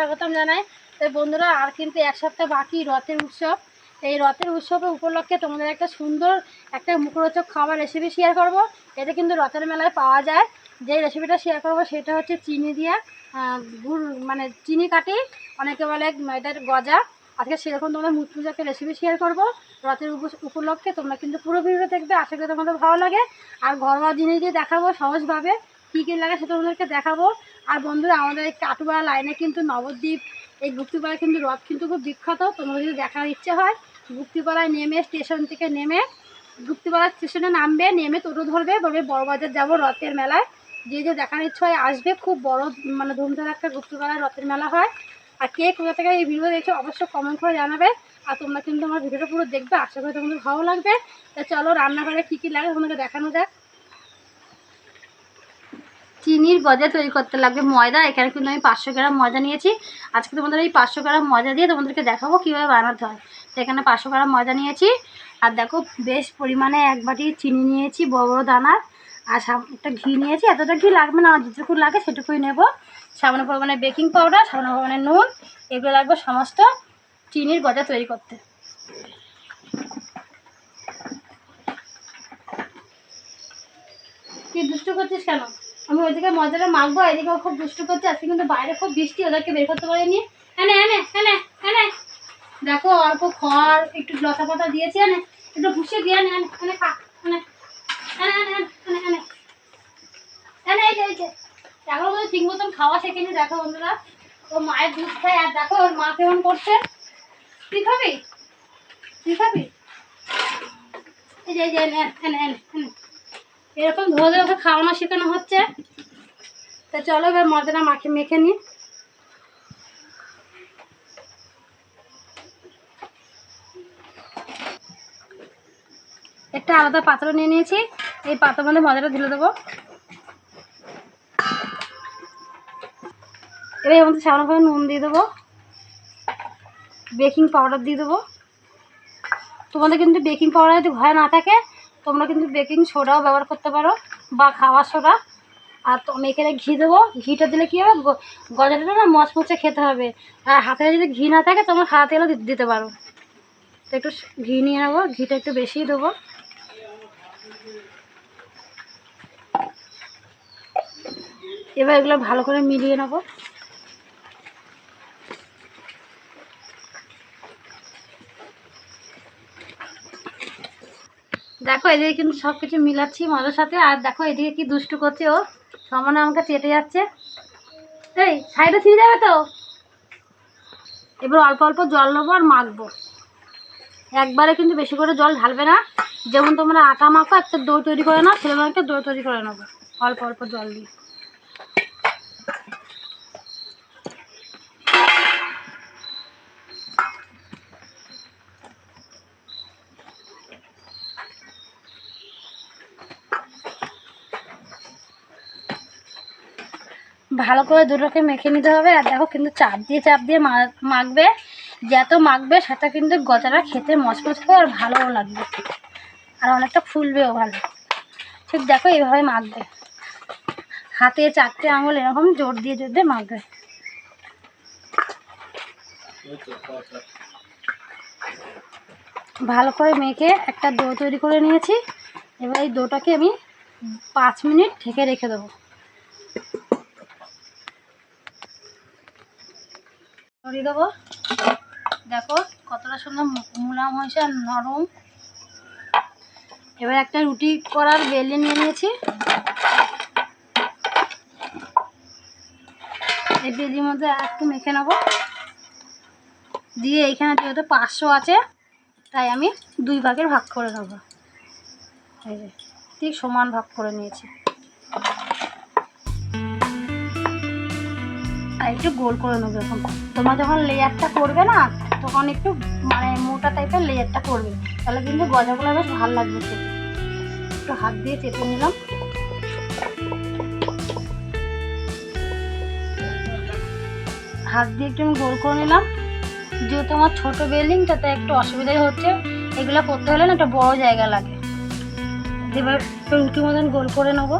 স্বাগতম জানাই। তো বন্ধুরা, আর কিন্তু এক সপ্তাহ বাকি রথের উৎসব। এই রথের উৎসবের উপলক্ষে তোমাদের একটা সুন্দর একটা মুখরোচক খাবার রেসিপি শেয়ার করব। এটা কিন্তু রথের মেলায় পাওয়া যায়। যে রেসিপিটা শেয়ার করব সেটা হচ্ছে চিনি দিয়ে গুড় মানে চিনি কাটি, অনেকে বলে এটার গজা। আজকে সেরকম তোমাদের মুচমুচ একটা রেসিপি শেয়ার করব। রথের উপ- উপলক্ষে তোমরা কিন্তু পুরো ভিডিও দেখবে। আশা করি তোমাদের ভালো লাগে। আর ঘরোয়া জিনিস দিয়ে দেখাবো সহজভাবে। কী কী লাগে সেটা তোমাদেরকে দেখাবো। আর বন্ধুরা, আমাদের এই কাটুপাড়া লাইনে কিন্তু নবদ্বীপ, এই গুপ্তিপাড়া কিন্তু রথ কিন্তু খুব বিখ্যাত। তোমাদের যদি দেখার ইচ্ছে হয়, গুপ্তিপাড়ায় নেমে স্টেশন থেকে নেমে, গুপ্তিপাড়া স্টেশনে নামবে, নেমে টোটো ধরবে, বলবে বড়বাজার যাব রথের মেলায়। যে যে দেখার ইচ্ছে হয় আসবে, খুব বড় মানে ধুমধাম একটা গুপ্তিপাড়ায় রথের মেলা হয়। আর কে কোথা থেকে এই ভিডিও দেখে অবশ্যই কমেন্ট করে জানাবে, আর তোমরা কিন্তু আমার ভিডিওটা পুরো দেখবে, আশা করি তোমাদের ভালো লাগবে। তা চলো রান্নাঘরে কী কী লাগে তোমাকে দেখানো যাক। চিনির গজা তৈরি করতে লাগবে ময়দা। এখানে কিন্তু আমি পাঁচশো গ্রাম ময়দা নিয়েছি। আজকে তোমাদের এই পাঁচশো গ্রাম ময়দা দিয়ে তোমাদেরকে দেখাবো কীভাবে বানাতে হয়। তো এখানে পাঁচশো গ্রাম ময়দা নিয়েছি। আর দেখো, বেশ পরিমাণে এক বাটি চিনি নিয়েছি, বড় বড় দানার আর একটা ঘি নিয়েছি। এতটা ঘি লাগবে না, আমার যেটুকু লাগে সেটুকুই নেব। সামান্য পরিমাণে বেকিং পাউডার, সামান্য পরিমাণে নুন। এগুলো লাগবে সমস্ত চিনির গজা তৈরি করতে। তুই দুষ্টু করছিস কেন? আমি ওইদিকে মজাটা মাখবো, এদিকে খুব দুষ্টু করছে, আজকে কিন্তু বাইরে খুব বৃষ্টি, ওদেরকে বের করতে পারিনি। এনে এনে এনে এনে। দেখো, অল্প খড়, একটু লতা পাতা দিয়েছি, এনে, একটু ভুষে দিয়ে এনে এনে খা, এনে এনে এনে এনে এনে এনে। এই যে এই যে। এখন মধ্যে ঠিক মতন খাওয়া শেখেনি, দেখো বন্ধুরা। ও মায়ের দুধ খায়, আর দেখো ওর মা কেমন করছে। তুই খাবি? তুই খাবি? এই যে এই যে এনে এনে এনে। এরকম ধরে ধরে ওকে খাওয়ানো শেখানো হচ্ছে। তা চলো এবার মজাটা মাখে মেখে নিই একটা আলাদা পাত্র নিয়ে নিয়েছি। এই পাত্রের মধ্যে মজাটা ঢেলে দেবো। এবার মধ্যে সামান্য করে নুন দিয়ে দেবো। বেকিং পাউডার দিয়ে দেবো। তোমাদের কিন্তু বেকিং পাউডার যদি ভয় না থাকে তোমরা কিন্তু বেকিং সোডাও ব্যবহার করতে পারো বা খাওয়ার সোডা আর তো আমি এখানে ঘি দেবো। ঘিটা দিলে কী হবে? গজাটা না মচমচে খেতে হবে। আর হাতে যদি ঘি না থাকে, তোমরা সাদা তেলও দিতে পারো। তো একটু ঘি নিয়ে নেব। ঘিটা একটু বেশিই দেবো। এবার এগুলো ভালো করে মিলিয়ে নেব। দেখো, এদিকে কিন্তু সব কিছু মিলাচ্ছি মজার সাথে। আর দেখো, এদিকে কি দুষ্টু করছে ও? সমানে আমাকে চেটে যাচ্ছে। এই, সাইডে ছিঁড়ে যাবে তো? এবার অল্প অল্প জল নেব আর মাখবো। একবারে কিন্তু বেশি করে জল ঢালবে না। যেমন তোমরা আটা মাখো, একটা দই তৈরি করে নাও, সেরকম একটা দই তৈরি করে নেব। অল্প অল্প জল দিয়ে। ভালো করে দুটোকে মেখে নিতে হবে। আর দেখো কিন্তু চাপ দিয়ে চাপ দিয়ে মাখবে। যত মাখবে, সেটা কিন্তু গজাটা খেতে মচমচ হবে আর ভালোও লাগবে। আর অনেকটা ফুলবেও ভালো। ঠিক দেখো এইভাবে মাখবে। হাতে চারটে আঙুল এরকম জোর দিয়ে জোর দিয়ে মাখবে। ভালো করে মেখে একটা ডো তৈরি করে নিয়েছি। এবার এই ডোটাকে আমি পাঁচ মিনিট ঢেকে রেখে দেবো। ছড়িয়ে দেবো। দেখো, কতটা সুন্দর মুলাম হয়েছে আর নরম। এবার একটা রুটি করার বেলে নিয়ে নিয়েছি। এই বেলির মধ্যে একটু মেখে নেব। দিয়ে এইখানে যেহেতু পাঁচশো আছে, তাই আমি দুই ভাগের ভাগ করে নেব। ঠিক সমান ভাগ করে নিয়েছি। আর একটু গোল করে নেব এখন। তোমরা যখন লেয়ারটা করবে না, তখন একটু মানে মোটা টাইপের লেয়ারটা করবে। তাহলে কিন্তু গজাগুলো বেশ ভালো লাগবে একটু হাত দিয়ে চেপে নিলাম। হাত দিয়ে একটু আমি গোল করে নিলাম। যেহেতু আমার ছোটো বিল্ডিং তাতে একটু অসুবিধাই হচ্ছে। এগুলো করতে হলে না একটা বড় জায়গা লাগে। এবার একটু রুটি মতন গোল করে নেব।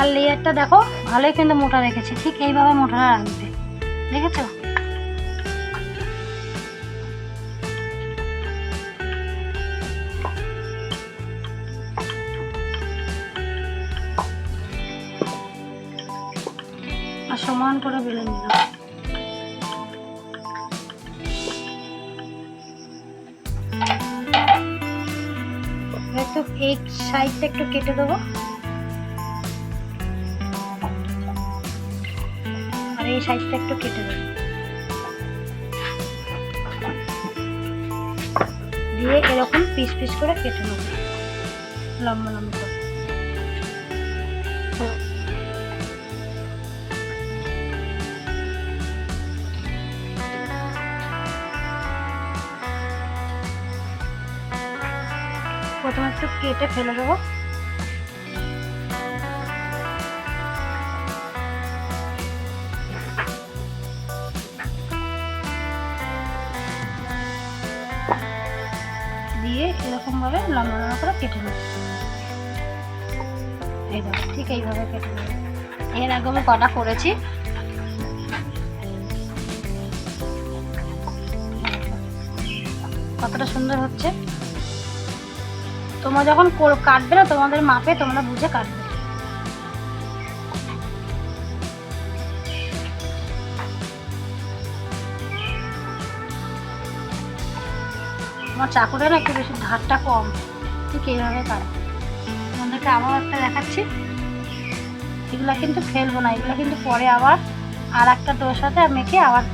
আর লেয়ারটা দেখো, ভালোই কিন্তু মোটা রেখেছি। ঠিক এইভাবে মোটা রাখবে। দেখেছ? আর সমান করে বেলে নিলাম। একটু এই সাইডটা একটু কেটে দেবো। এই সাইডটা একটু কেটে দেবো দিয়ে এরকম পিস পিস করে কেটে নেব। লম্বা লম্বা প্রথমে একটু কেটে ফেলে দেবো। এরকম ভাবে লম্বা লম্বা করে কেটে নেব। এই দেখো, ঠিক এইভাবে কেটে নেব। এর আগে আমি কটা করেছি? কতটা সুন্দর হচ্ছে। তোমরা যখন কাটবে না, তোমাদের মাপে তোমরা বুঝে কাটবে। আমার চাকুটা না একটু বেশি ধারটা কম। ঠিক এইভাবে কাটবে তোমাদেরকে আবার একটা দেখাচ্ছি। এগুলো কিন্তু ফেলব না, এগুলো কিন্তু পরে আবার আর একটা তোর সাথে মেখে আবার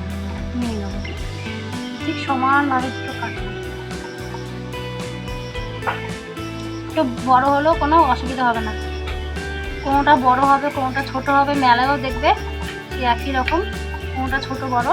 নিয়ে নেব। ঠিক সমানভাবে একটু কাটবো। একটু বড় হলেও কোনো অসুবিধা হবে না। কোনোটা বড় হবে, কোনোটা ছোট হবে, মেলায়ও দেখবে একই রকম, কোনোটা ছোট বড়।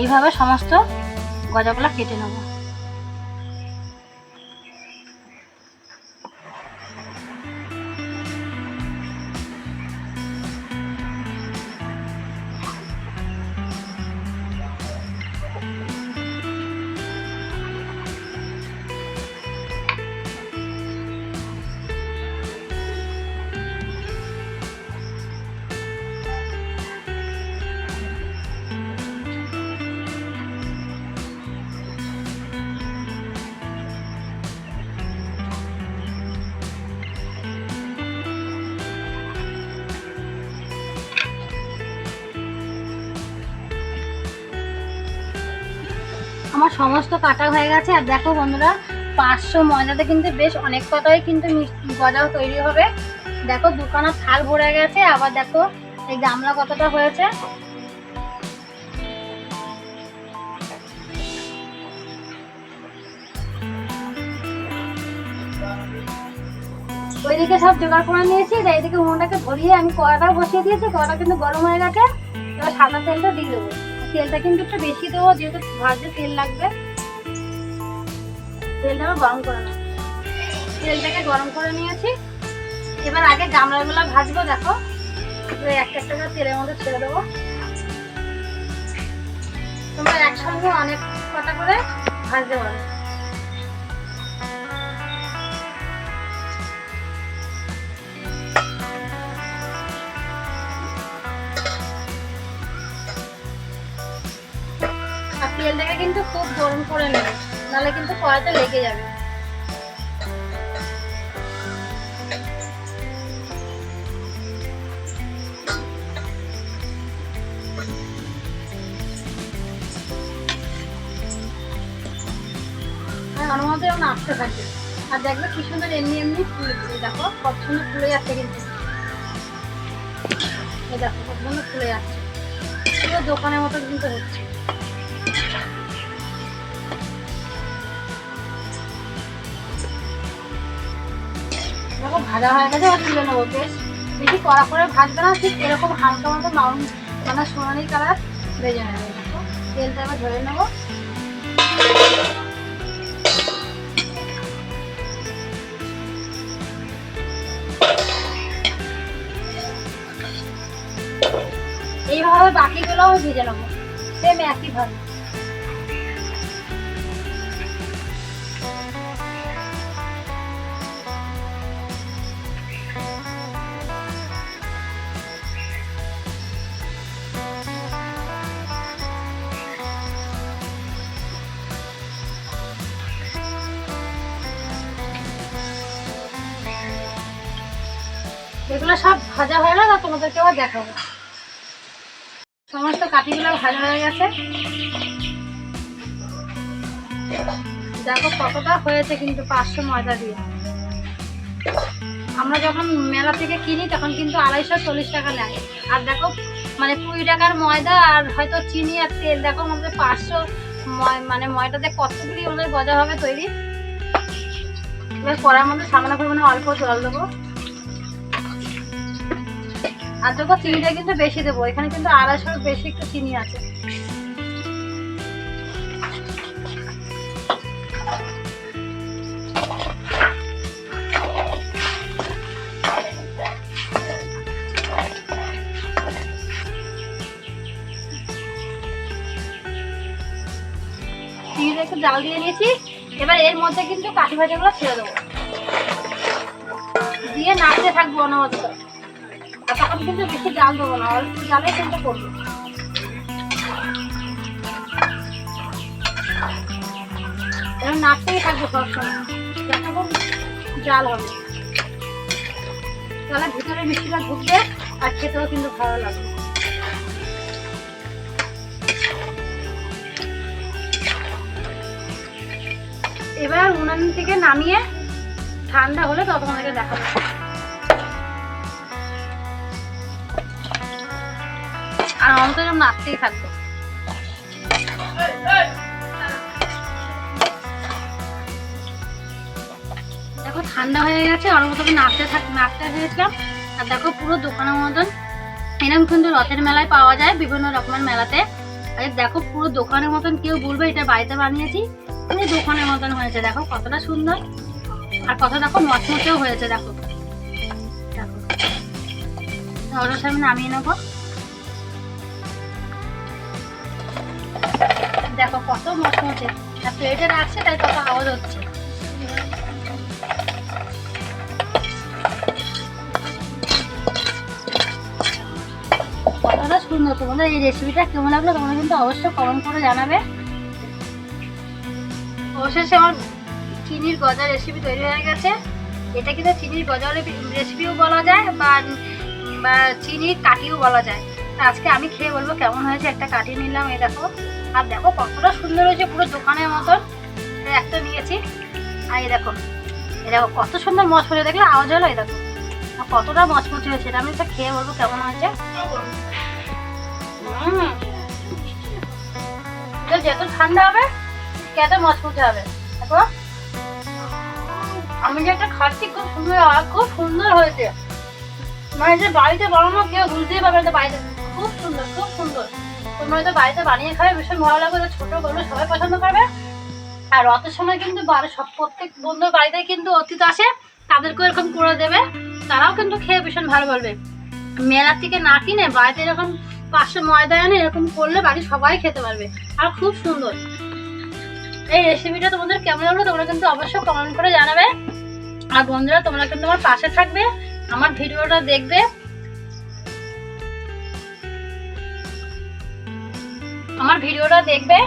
এইভাবে সমস্ত গজাগুলো কেটে নেব। আমার সমস্ত কাটা হয়ে গেছে। আর দেখো বন্ধুরা, পাঁচশো ময়দাতে কিন্তু বেশ অনেক কটাই কিন্তু গজাও তৈরি হবে। দেখো দোকানের থাল ভরে গেছে। আবার দেখো, এই গামলা কতটা হয়েছে। ওইদিকে সব জোগাড় করে নিয়েছি। এইদিকে উনুনটাকে ভরিয়ে আমি কড়াটাও বসিয়ে দিয়েছি। কড়াটা কিন্তু গরম হয়ে গেছে। এবার সাদা তেলটা দিয়ে দেবো। তেলটা কিন্তু একটু বেশি দেবো, যেহেতু ভাজতে তেল লাগবে। তেলটা আবার গরম করে নেব তেলটাকে গরম করে নিয়েছি। এবার আগে গামলাগুলো ভাজবো, দেখো। এক একটা একটা করে তেলের মধ্যে ছেড়ে দেবো। তোমরা একসঙ্গে অনেক কটা করে ভাজতে পারো। তেলটাকে কিন্তু খুব গরম করে নেবে, নাহলে কিন্তু কড়াইতে লেগে যাবে। আমার আসতে থাকে। আর দেখবে কি সুন্দর এমনি এমনি ফুল দেখো কত সুন্দর ফুলে যাচ্ছে কিন্তু। দেখো কত সুন্দর ফুলে যাচ্ছে। পুরো দোকানের মতো কিন্তু হচ্ছে। দেখো ভাজা হয়ে গেছে, এবার তুলে নেব। বেশ বেশি কড়া করে ভাজবে না, ঠিক এরকম হালকা মতো মাউন মানে সোনালি কালার ভেজে নেবে তেলটা এবার ধরে নেব। এইভাবে বাকিগুলোও ভেজে নেব। সেম একইভাবে তোমাদেরকে আবার দেখাবো। সমস্ত কাঠিগুলো ভালো হয়ে গেছে। দেখো কতটা হয়েছে কিন্তু পাঁচশো ময়দা দিয়ে। আমরা যখন মেলা থেকে কিনি, তখন কিন্তু আড়াইশো চল্লিশ টাকা নেয়। আর দেখো মানে কুড়ি টাকার ময়দা আর হয়তো চিনি আর তেল, দেখো আমাদের পাঁচশো মানে ময়দাতে কতগুলি আমাদের গজা হবে তৈরি। এবার কড়ার মধ্যে সামান্য পরিমাণে অল্প জল দেবো। আর দেখো চিনিটা কিন্তু বেশি দেবো। এখানে কিন্তু আড়াইশোর বেশি একটু চিনি আছে। চিনিটা একটু জাল দিয়ে নিয়েছি। এবার এর মধ্যে কিন্তু কাঠি ভাজাগুলো ছেড়ে দেবো। দিয়ে নাড়তে থাকব অনবরত তখন কিন্তু বেশি জাল দেবো না অল্প জালে কিন্তু করব এবার থাকব সবসময় যতক্ষণ জাল হবে তাহলে ভিতরে মিষ্টিটা ঢুকবে আর খেতেও কিন্তু ভালো লাগবে এবার উনান থেকে নামিয়ে ঠান্ডা হলে তখন আমাকে দেখাবো। আর অন্তত যেন নাড়তেই থাকব দেখো, ঠান্ডা হয়ে গেছে ওর মতো নাচতে থাক নাচতে হয়েছিলাম। আর দেখো, পুরো দোকানের মতন এরকম কিন্তু রথের মেলায় পাওয়া যায়, বিভিন্ন রকমের মেলাতে। আর দেখো, পুরো দোকানের মতন কেউ বলবে, এটা বাড়িতে বানিয়েছি। পুরো দোকানের মতন হয়েছে, দেখো, কতটা সুন্দর। আর কত দেখো, মচমচেও হয়েছে, দেখো। দেখো। সামনে নামিয়ে নেব। দেখো কত মচমচে আর প্লেটে রাখছে, তাই কত আওয়াজ হচ্ছে। কতটা সুন্দর তোমাদের এই রেসিপিটা কেমন লাগল তোমরা কিন্তু অবশ্যই কমেন্ট করে জানাবে। অবশেষে আমার চিনির গজা রেসিপি তৈরি হয়ে গেছে। এটা কিন্তু চিনির গজা রেসিপিও বলা যায় বা বা চিনির কাটিও বলা যায়। আজকে আমি খেয়ে বলব কেমন হয়েছে? একটা কাটি নিলাম, এই দেখো। আর দেখো কতটা সুন্দর হয়েছে পুরো দোকানের মতন। একটা নিয়েছি। আর এই দেখো এই দেখো কত সুন্দর মচমচে, দেখলে আওয়াজ হলো এই দেখো, কতটা মচমচে হয়েছে, এটা আমি এটা খেয়ে বলব কেমন হয়েছে। যত ঠান্ডা হবে কত মচমচে হবে? দেখো। আমি যে একটা খাচ্ছি, খুব সুন্দর খুব সুন্দর হয়েছে। মানে যে বাড়িতে বানানো কেউ বুঝতেই পারবে না বাড়িতে খুব সুন্দর খুব সুন্দর। তোমরা হয়তো বাড়িতে বানিয়ে খাবে, ভীষণ ভালো লাগবে ছোট বড় সবাই পছন্দ করবে। আর অত সময় কিন্তু সব প্রত্যেক বন্ধুর বাড়িতে কিন্তু অতীত আসে, তাদেরকেও এরকম করে দেবে, তারাও কিন্তু খেয়ে ভীষণ ভালো বলবে। মেলার থেকে না কিনে বাড়িতে এরকম পাঁচশো ময়দা এনে এরকম করলে বাড়ি সবাই খেতে পারবে, আর খুব সুন্দর। এই রেসিপিটা তোমাদের কেমন লাগল তোমরা কিন্তু অবশ্যই কমেন্ট করে জানাবে। আর বন্ধুরা, তোমরা কিন্তু আমার পাশে থাকবে, আমার ভিডিওটা দেখবে। আমার ভিডিওটা দেখবে।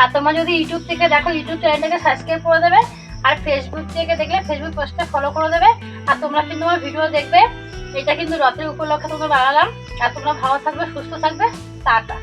আর তোমরা যদি ইউটিউব থেকে দেখো, ইউটিউব চ্যানেলটাকে সাবস্ক্রাইব করে দেবে। আর ফেসবুক থেকে দেখলে ফেসবুক পোস্টটা ফলো করে দেবে। আর তোমরা কিন্তু আমার ভিডিও দেখবে। এটা কিন্তু রথের উপলক্ষে তোমরা বানালাম। আর তোমরা ভালো থাকবে, সুস্থ থাকবে। টাটা।